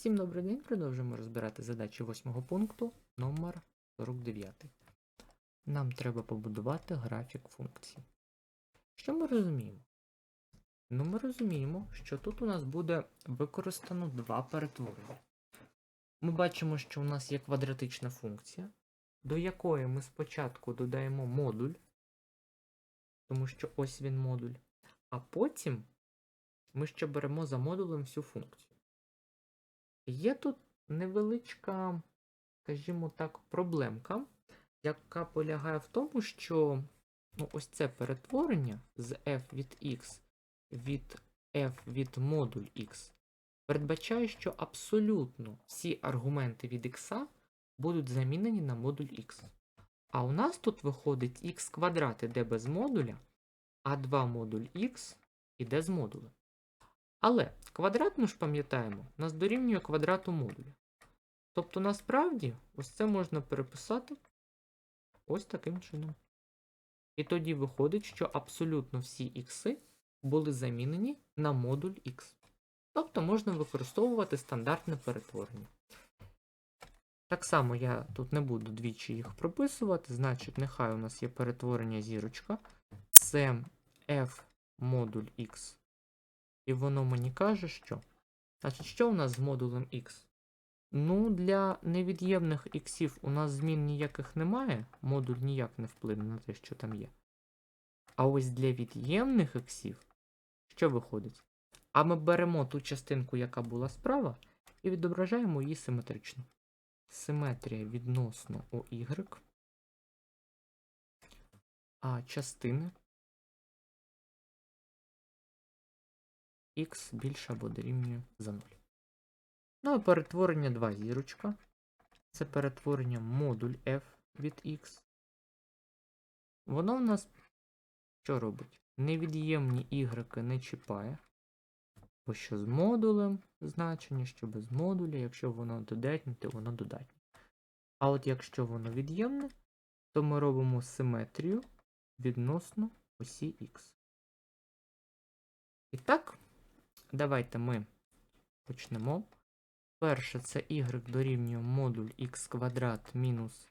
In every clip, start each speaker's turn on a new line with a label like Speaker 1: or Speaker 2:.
Speaker 1: Всім добрий день, продовжуємо розбирати задачі восьмого пункту номер 49. Нам треба побудувати графік функцій. Що ми розуміємо? Ну, ми розуміємо, що тут у нас буде використано два перетворення. Ми бачимо, що у нас є квадратична функція, до якої ми спочатку додаємо модуль, тому що ось він модуль, а потім ми ще беремо за модулем всю функцію. Є тут невеличка, скажімо так, проблемка, яка полягає в тому, що ну, ось це перетворення з f від x від f від модуль x передбачає, що абсолютно всі аргументи від x будуть замінені на модуль x. А у нас тут виходить x квадрат іде без модуля, а 2 модуль x іде з модуля. Але квадрат, ми ж пам'ятаємо, нас дорівнює квадрату модуля. Тобто, насправді, ось це можна переписати ось таким чином. І тоді виходить, що абсолютно всі ікси були замінені на модуль x. Тобто можна використовувати стандартне перетворення. Так само я тут не буду двічі їх прописувати, значить, нехай у нас є перетворення зірочка. Це f модуль x. І воно мені каже, що. Значить, що у нас з модулем x? Ну, для невід'ємних іксів у нас змін ніяких немає. Модуль ніяк не вплине на те, що там є. А ось для від'ємних іксів, що виходить? А ми беремо ту частинку, яка була справа, і відображаємо її симетрично. Симетрія відносно OY. А частини x більше або дорівнює за 0. Ну, а перетворення 2 зірочка. Це перетворення модуль f від x. Воно в нас що робить? Невід'ємні y не чіпає. Бо що з модулем значення, що без модуля, якщо воно додатнє, то воно додатнє. А от якщо воно від'ємне, то ми робимо симетрію відносно осі x. І так, давайте ми почнемо. Перше, це y дорівнює модуль x квадрат мінус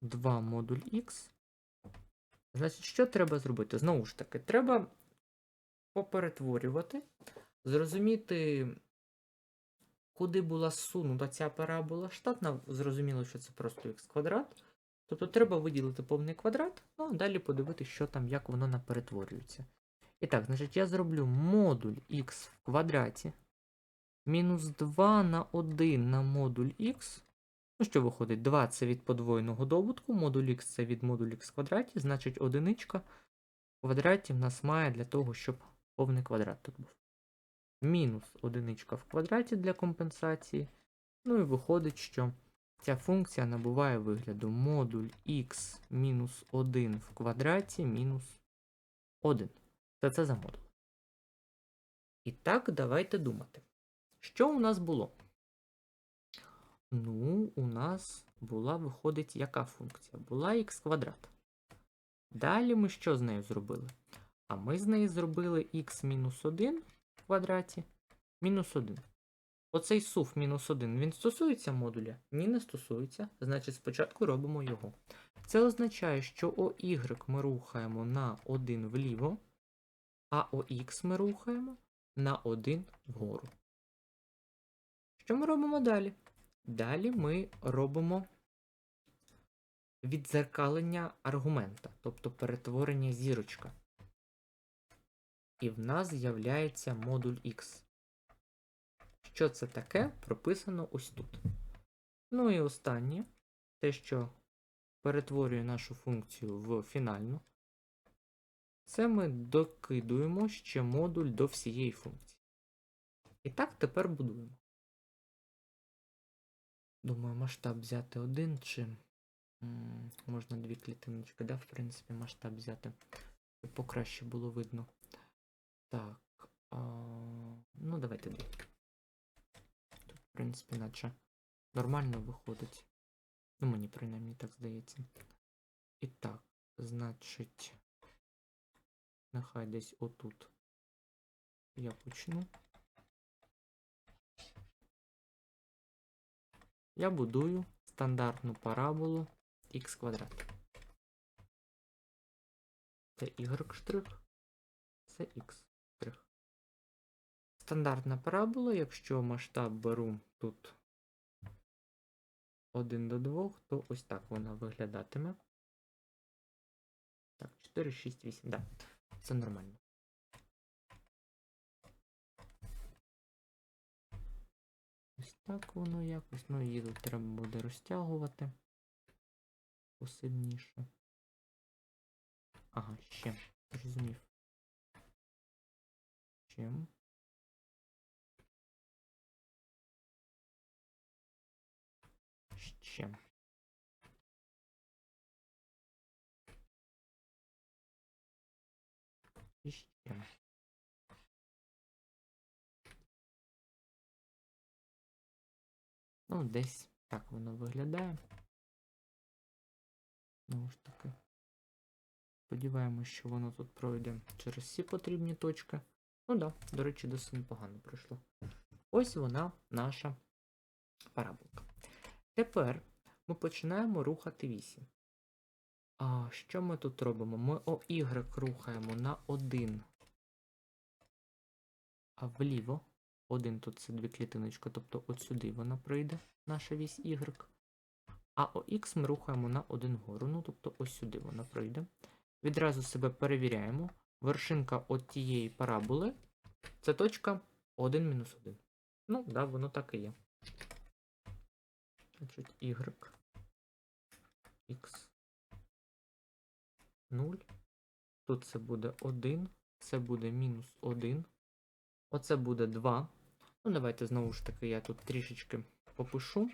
Speaker 1: 2 модуль x. Значить, що треба зробити? Знову ж таки, треба поперетворювати, зрозуміти, куди була сунута ця парабола штатна. Зрозуміло, що це просто x квадрат. Тобто треба виділити повний квадрат, ну а далі подивитися, що там, як воно наперетворюється. І так, значить, я зроблю модуль x в квадраті мінус 2 на 1 на модуль x. Ну, що виходить? 2 це від подвоєного добутку, модуль x це від модуль x квадраті, значить одиничка в квадраті в нас має для того, щоб повний квадрат тут був. Мінус одиничка в квадраті для компенсації. Ну і виходить, що ця функція набуває вигляду модуль x мінус 1 в квадраті мінус 1. Це це за. І так, давайте думати. Що у нас було? Ну, у нас була, виходить, яка функція? Була х квадрат. Далі ми що з нею зробили? А ми з нею зробили х мінус 1 в квадраті мінус 1. Оцей сув мінус 1, він стосується модуля? Ні, не стосується. Значить, спочатку робимо його. Це означає, що OY ми рухаємо на 1 вліво, а OX ми рухаємо на 1 вгору. Що ми робимо далі? Далі ми робимо відзеркалення аргумента, тобто перетворення зірочка. І в нас з'являється модуль X. Що це таке? Прописано ось тут. Ну і останнє, те, що перетворює нашу функцію в фінальну, це ми докидуємо ще модуль до всієї функції. І так тепер будуємо. Думаю, масштаб взяти один чи м, можна дві клітиночки, да, в принципі, масштаб взяти. Щоб покраще було видно. Так. А, ну, давайте дві. Тут, в принципі, наче нормально виходить. Ну, мені принаймні так здається. І так, значить, нехай десь отут я почну. я будую стандартну параболу х квадрат. Це y штрих, це x штрих. Стандартна парабола, якщо масштаб беру тут 1 до 2, то ось так вона виглядатиме. Так, 4, 6, 8, да, це нормально. Ось так воно якось. Ну, її тут треба буде розтягувати посильніше. Ага, ще. Зрозумів. Чим? Ще. Ну, десь так воно виглядає. Знову ж таки. Сподіваємось, що воно тут пройде через всі потрібні точки. Ну да, до речі, досить непогано пройшло. Ось вона, наша параболка. Тепер ми починаємо рухати вісі. А що ми тут робимо? Ми OY рухаємо на 1 а вліво. Один тут це дві клітиночки, тобто от сюди вона прийде, наша вісь Y. А ОХ ми рухаємо на один вгору, ну тобто ось сюди вона прийде. Відразу себе перевіряємо. Вершинка от тієї параболи це точка 1 мінус 1. Ну, да, воно так і є. Значить, Y. X. 0. Тут це буде 1, це буде мінус 1. Оце буде 2. Ну, давайте знову ж таки я тут трішечки попишу.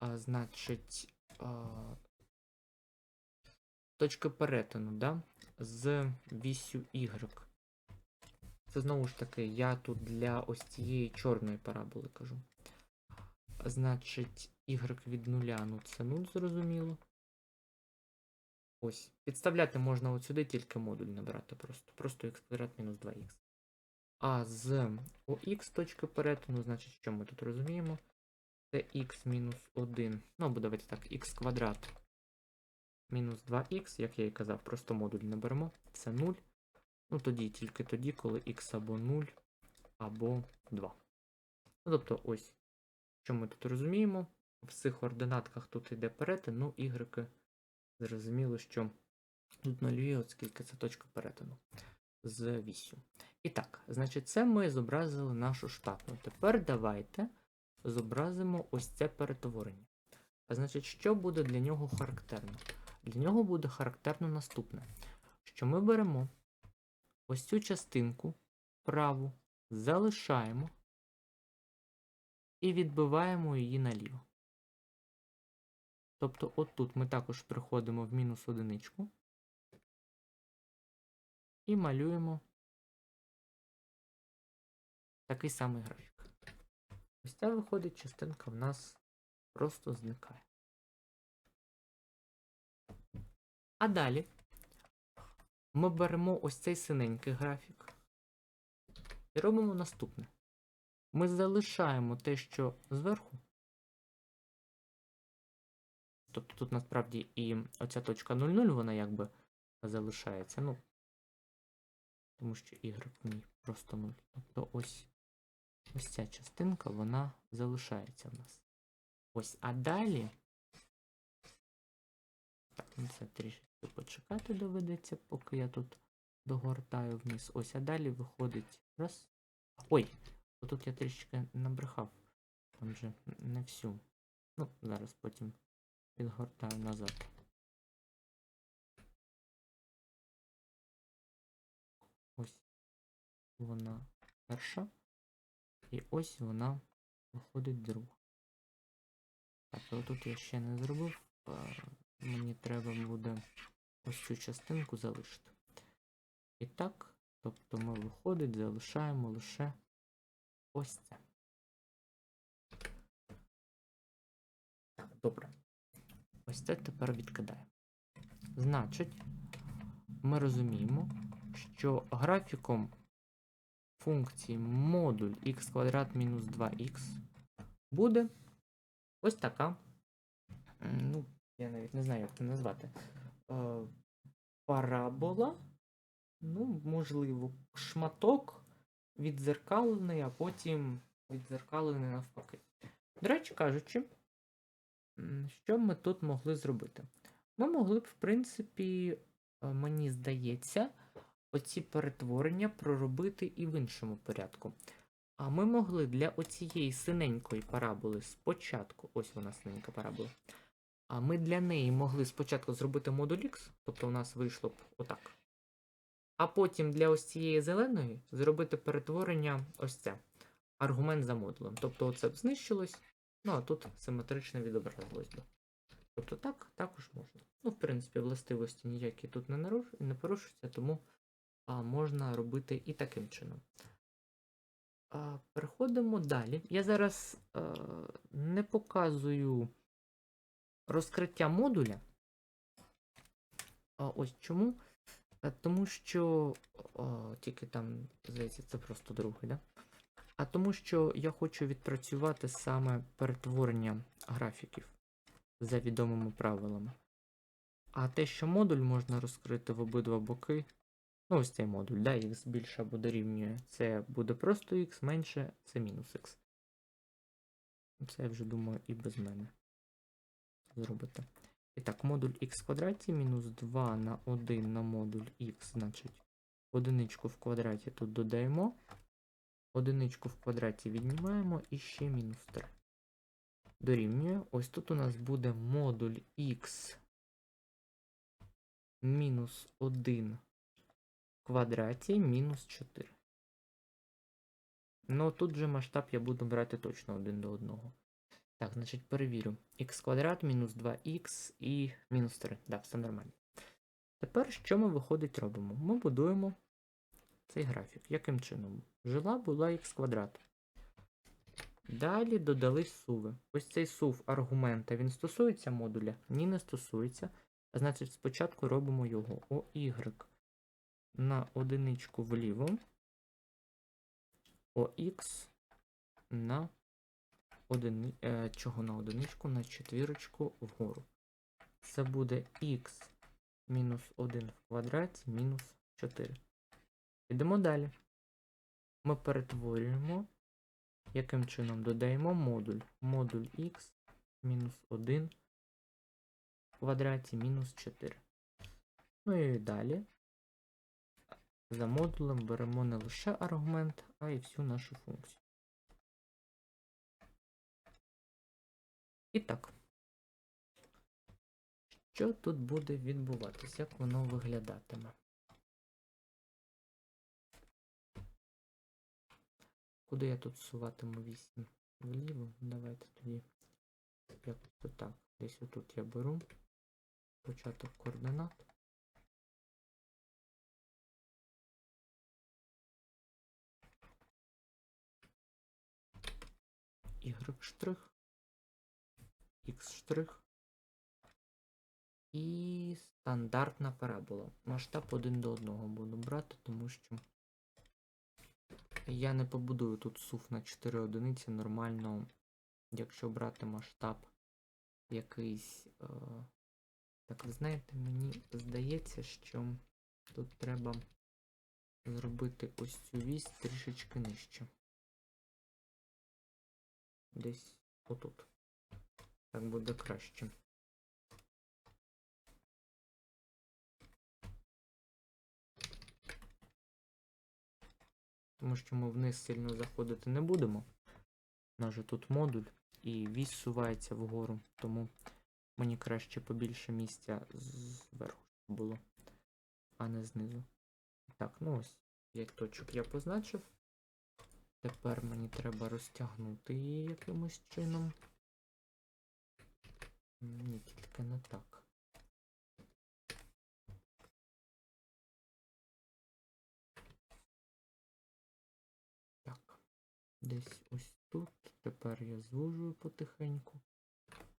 Speaker 1: А, Значить, а, точка перетину, да? З вісю Y. Це знову ж таки, я тут для ось цієї чорної параболи кажу. Значить, Y від нуля, ну це 0, зрозуміло. Ось. Підставляти можна от сюди тільки модуль набирати просто. Просто х квадрат мінус 2х. А з ОХ точки перетину, значить, що ми тут розуміємо? Це х мінус 1. Ну, або давайте так, х квадрат мінус 2х, як я і казав, просто модуль не беремо. Це 0. Ну, тоді тільки тоді, коли х або 0, або 2. Ну, тобто, ось, що ми тут розуміємо. В цих ординатках тут йде перетин, ну, y, зрозуміло, що тут нулює, оскільки це точка перетину з вісю. І так, значить, це ми зобразили нашу штатну. Тепер давайте зобразимо ось це перетворення. А значить, що буде для нього характерно? Для нього буде характерно наступне: що ми беремо ось цю частинку праву, залишаємо і відбиваємо її наліво. Тобто, отут ми також приходимо в мінус одиничку і малюємо такий самий графік. Ось ця виходить, частинка в нас просто зникає. А далі ми беремо ось цей синенький графік і робимо наступне. Ми залишаємо те, що зверху. Тобто тут насправді і оця точка 0,0, вона якби залишається. Ну, тому що y в ній просто 0. Тобто ось ось ця частинка, вона залишається в нас. Ось, а далі. Так, ну це трішки почекати доведеться, поки я тут догортаю вниз. Ось, а далі виходить. Раз. Ой! Тут я трішки набрехав. Там же не всю. Ну, зараз потім підгортаю назад. Ось вона перша. І ось вона виходить друга. Так, але тут я ще не зробив. Мені треба буде ось цю частинку залишити. І так, тобто ми виходить, залишаємо лише ось це. Так, добре. Ось це тепер відкидаємо. Значить, ми розуміємо, що графіком функції модуль х квадрат мінус 2х буде ось така. Ну, я навіть не знаю, як це назвати. Е, парабола. Ну, можливо, шматок віддзеркалений, а потім віддзеркалений навпаки. До речі кажучи, що ми тут могли зробити? Ми могли б, в принципі, е, мені здається, оці перетворення проробити і в іншому порядку. А ми могли для оцієї синенької параболи спочатку, ось вона синенька парабола. А ми для неї могли спочатку зробити модуль X, тобто у нас вийшло б отак. А потім для ось цієї зеленої зробити перетворення ось це. Аргумент за модулем. Тобто оце б знищилось, ну а тут симетрично відобразилось би. Тобто так, також можна. Ну, в принципі, властивості ніякі тут не, порушуються, тому можна робити і таким чином. Переходимо далі. Я зараз е, не показую розкриття модуля. Ось чому? Е, Тому що о, тільки там, здається, це просто другий, да? А тому що я хочу відпрацювати саме перетворення графіків за відомими правилами. А те, що модуль можна розкрити в обидва боки, ну ось цей модуль, да, x більше або дорівнює, це буде просто x, менше це мінус x. Це я вже думаю і без мене зробити. І так, модуль x в квадраті мінус 2 на 1 на модуль x, значить, одиничку в квадраті тут додаємо. Одиничку в квадраті віднімаємо і ще мінус 3. Дорівнює. Ось тут у нас буде модуль x мінус 1 в квадраті мінус 4. Ну тут же масштаб я буду брати точно один до одного. Так, значить, перевірю. х квадрат мінус 2х і мінус 3. Да, все нормально. Тепер що ми виходить робимо? Ми будуємо цей графік. Яким чином? Жила була х квадрат. Далі додались суви. Ось цей сув аргумента, він стосується модуля? Ні, не стосується. Значить, спочатку робимо його OY на одиничку вліво, OX на одини... е, чого на одиничку, на четвірочку вгору. Це буде х мінус 1 в квадраті мінус 4. Йдемо далі. Ми перетворюємо, яким чином додаємо модуль. Модуль х мінус 1 в квадраті мінус 4. Ну і далі. За модулем беремо не лише аргумент, а й всю нашу функцію. І так. Що тут буде відбуватись? Як воно виглядатиме? Куди я тут суватиму 8? Вліво? Давайте тоді. Якось отак. Десь отут я беру. Початок координат. Y штрих. X штрих. І стандартна парабола. Масштаб один до одного буду брати, тому що я не побудую тут сув на 4 одиниці нормально, якщо брати масштаб якийсь. Е... Так, ви знаєте, мені здається, що тут треба зробити ось цю вісь трішечки нижче. Десь отут. Так буде краще. Тому що ми вниз сильно заходити не будемо. У нас же тут модуль і вісь сувається вгору, тому мені краще побільше місця зверху було, а не знизу. Так, ну ось 5 точок я позначив. Тепер мені треба розтягнути її якимось чином. Ні, тільки не так. Так. Десь ось тут. Тепер я звужую потихеньку.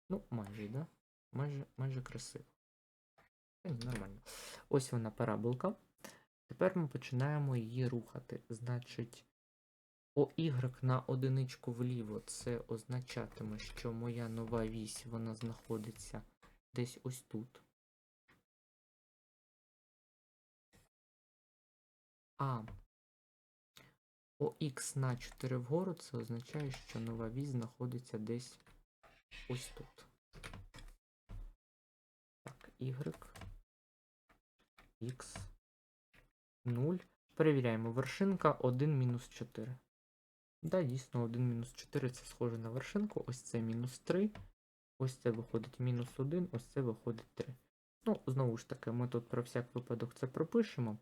Speaker 1: Ну, майже, да? Майже, майже красиво. Ні, нормально. Ось вона параболка. Тепер ми починаємо її рухати. Значить, OY на одиничку вліво це означатиме, що моя нова вісь вона знаходиться десь ось тут. А ОХ на 4 вгору це означає, що нова вісь знаходиться десь ось тут. Так, Y, X, 0. Перевіряємо вершинка 1 мінус 4. Да, дійсно, 1 мінус 4 це схоже на вершинку. Ось це мінус 3. Ось це виходить мінус 1, ось це виходить 3. Ну, знову ж таки, ми тут про всяк випадок це пропишемо.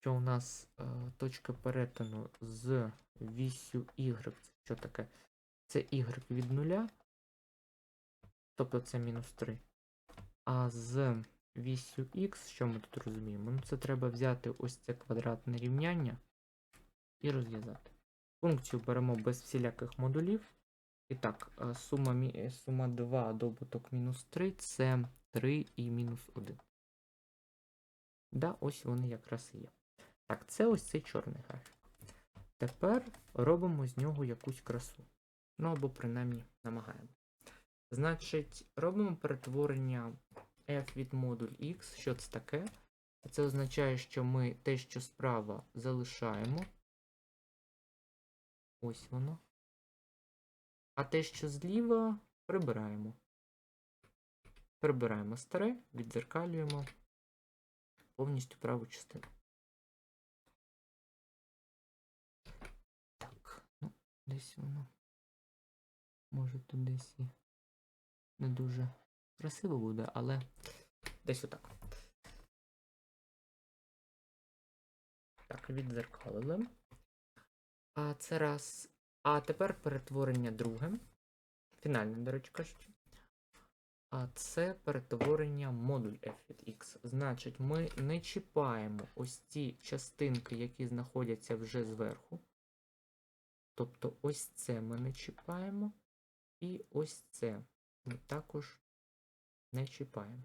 Speaker 1: Що у нас е, точка перетину з вісю Y. Це що таке? Це Y від 0. Тобто це мінус 3. А з вісю X, що ми тут розуміємо? Ну, це треба взяти ось це квадратне рівняння і розв'язати. Функцію беремо без всіляких модулів. І так, е, сума, е, сума 2 добуток мінус 3 це 3 і мінус 1. Да, ось вони якраз і є. Так, це ось цей чорний графік. Тепер робимо з нього якусь красу. Ну або принаймні намагаємо. Значить, робимо перетворення f від модуль x. Що це таке? Це означає, що ми те, що справа, залишаємо. Ось воно. А те, що зліва, прибираємо. Прибираємо старе, віддзеркалюємо повністю праву частину. Так, ну, десь воно. Може тут десь і не дуже красиво буде, але десь отак. Так, віддзеркалили. А це раз. А тепер перетворення друге. Фінальне, до речі кажучи. А це перетворення модуль f від x. Значить, ми не чіпаємо ось ці частинки, які знаходяться вже зверху. Тобто ось це ми не чіпаємо. І ось це ми також не чіпаємо.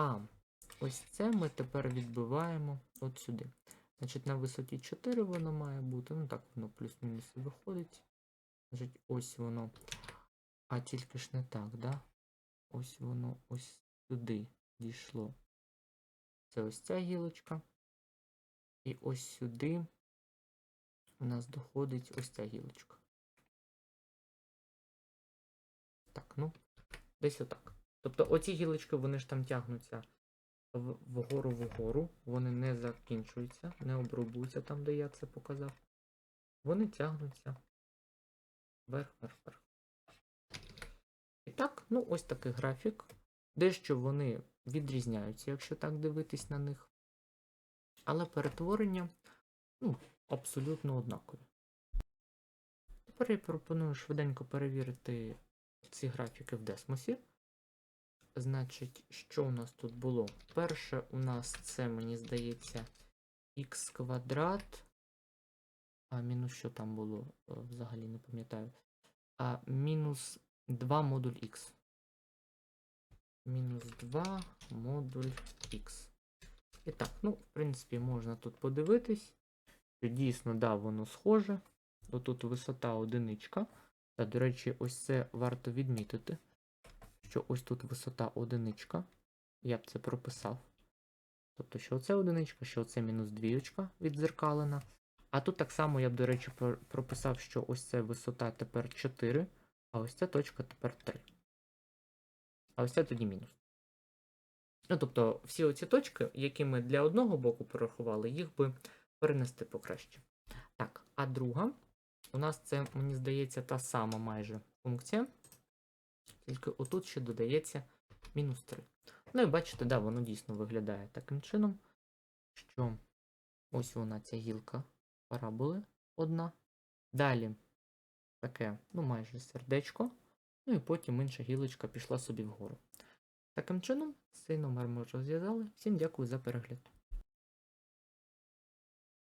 Speaker 1: А ось це ми тепер відбиваємо от сюди. Значить, на висоті 4 воно має бути. Ну так, воно плюс-мінус виходить. Значить, ось воно. А тільки ж не так, да? Ось воно ось сюди дійшло. Це ось ця гілочка. І ось сюди у нас доходить ось ця гілочка. Так, ну, десь отак. Тобто оці гілочки, вони ж там тягнуться вгору вгору, вони не закінчуються, не обрубуються там, де я це показав. Вони тягнуться вверх, вверх, вверх. І так, ну ось такий графік. Дещо вони відрізняються, якщо так дивитись на них. Але перетворення ну, абсолютно однакові. Тепер я пропоную швиденько перевірити ці графіки в Десмосі. Значить, що у нас тут було? Перше у нас це, мені здається, х квадрат. А мінус що там було? Е, Взагалі не пам'ятаю. А мінус 2 модуль х. Мінус 2 модуль х. І так, ну, в принципі, можна тут подивитись. Що дійсно, да, воно схоже. Отут висота одиничка. Та, до речі, ось це варто відмітити що ось тут висота одиничка. Я б це прописав. Тобто, що це одиничка, що це мінус двіючка віддзеркалена. А тут так само я б, до речі, прописав, що ось це висота тепер 4, а ось ця точка тепер 3. А ось це тоді мінус. Ну, тобто, всі оці точки, які ми для одного боку порахували, їх би перенести покраще. Так, а друга, у нас це, мені здається, та сама майже функція. Тільки отут ще додається мінус 3. Ну і бачите, да, воно дійсно виглядає таким чином, що ось вона ця гілка параболи одна. Далі таке, ну майже сердечко. Ну і потім інша гілочка пішла собі вгору. Таким чином, цей номер ми розв'язали. Всім дякую за перегляд.